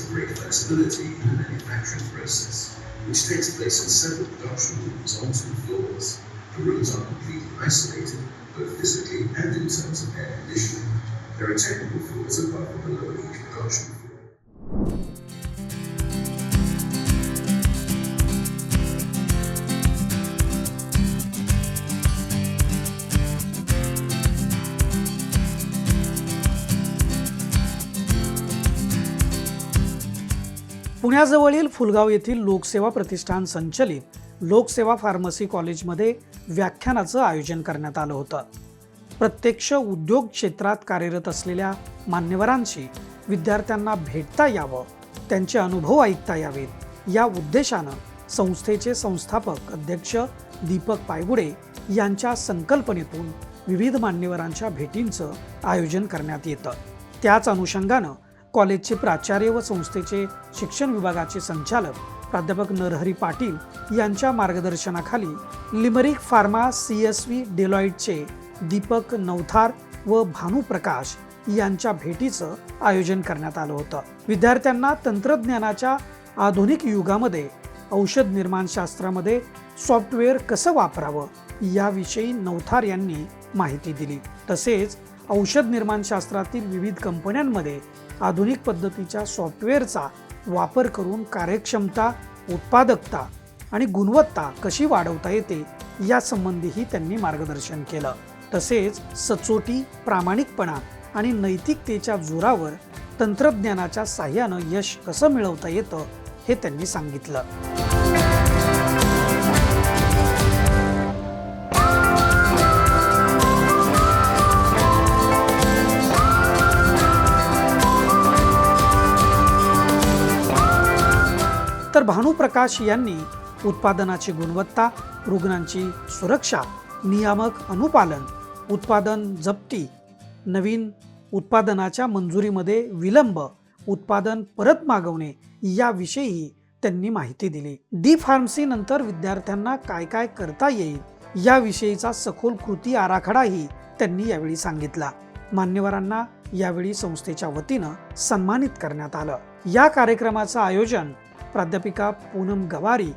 have great flexibility in the manufacturing process, which takes place in several production rooms on two floors. The rooms are completely isolated, both physically and in terms of air conditioning. There are technical floors above and below each production floor. पुण्याजवळील Phulgaon येथील लोकसेवा प्रतिष्ठान संचलित लोकसेवा pharmacy कॉलेजमध्ये व्याख्यानाचं आयोजन करण्यात आलं होतं. प्रत्यक्ष उद्योग क्षेत्रात कार्यरत असलेल्या मान्यवरांशी विद्यार्थ्यांना भेटता यावं त्यांचे अनुभव ऐकता यावेत. या उद्देशानं संस्थेचे संस्थापक अध्यक्ष दीपक पायगुडे यांच्या संकल्पनेतून विविध मान्यवरांच्या भेटींचं आयोजन करण्यात येतं. त्याच अनुषंगानं कॉलेजचे प्राचार्य व संस्थेचे शिक्षण विभागाचे संचालक प्राध्यापक नरहरी पाटील यांच्या मार्गदर्शनाखाली Limerick pharma C S V डेलॉईटचे Deepak Navthar व भानू प्रकाश यांच्या भेटीचं आयोजन करण्यात आलं होतं. विद्यार्थ्यांना तंत्रज्ञानाच्या आधुनिक युगामध्ये औषध निर्माण शास्त्रामध्ये सॉफ्टवेअर कसं वापरावं याविषयी नवथार यांनी माहिती दिली. तसेच औषध निर्माणशास्त्रातील विविध कंपन्यांमध्ये आधुनिक पद्धतीच्या सॉफ्टवेअरचा वापर करून कार्यक्षमता उत्पादकता आणि गुणवत्ता कशी वाढवता येते यासंबंधीही त्यांनी मार्गदर्शन केलं. तसेच सचोटी प्रामाणिकपणा आणि नैतिकतेच्या जोरावर तंत्रज्ञानाच्या साह्यानं यश कसं मिळवता येतं हे त्यांनी सांगितलं. तर भानुप्रकाश यांनी उत्पादनाची गुणवत्ता रुग्णांची सुरक्षा नियामक अनुपालन उत्पादन जप्ती नवीन उत्पादनाच्या मंजुरीमध्ये विलंब उत्पादन परत मागवणे याविषयी त्यांनी माहिती दिली. डी फार्मसी नंतर विद्यार्थ्यांना काय काय करता येईल याविषयीचा सखोल कृती आराखडाही त्यांनी यावेळी सांगितला. मान्यवरांना यावेळी संस्थेच्या वतीनं सन्मानित करण्यात आलं. या कार्यक्रमाचं आयोजन प्राध्यापिका पूनम गवारी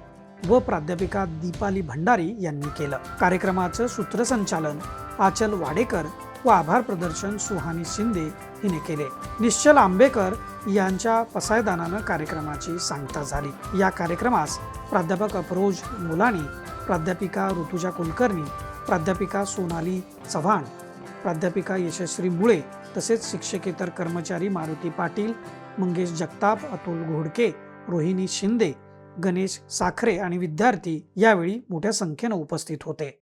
व प्राध्यापिका दीपाली भंडारी यांनी केलं. कार्यक्रमाचं सूत्रसंचालन आचल वाडेकर व आभार प्रदर्शन सुहानी शिंदे हिने केले. निश्चल आंबेकर यांच्या पसायदानानं कार्यक्रमाची सांगता झाली. या कार्यक्रमास प्राध्यापक अफरोज मुलानी प्राध्यापिका ऋतुजा कुलकर्णी प्राध्यापिका सोनाली चव्हाण प्राध्यापिका यशस्वी मुळे तसेच शिक्षकेतर कर्मचारी मारुती पाटील मंगेश जगताप अतुल घोडके रोहिणी शिंदे गणेश साखरे आणि विद्यार्थी यावेळी मोठ्या संख्येनं उपस्थित होते.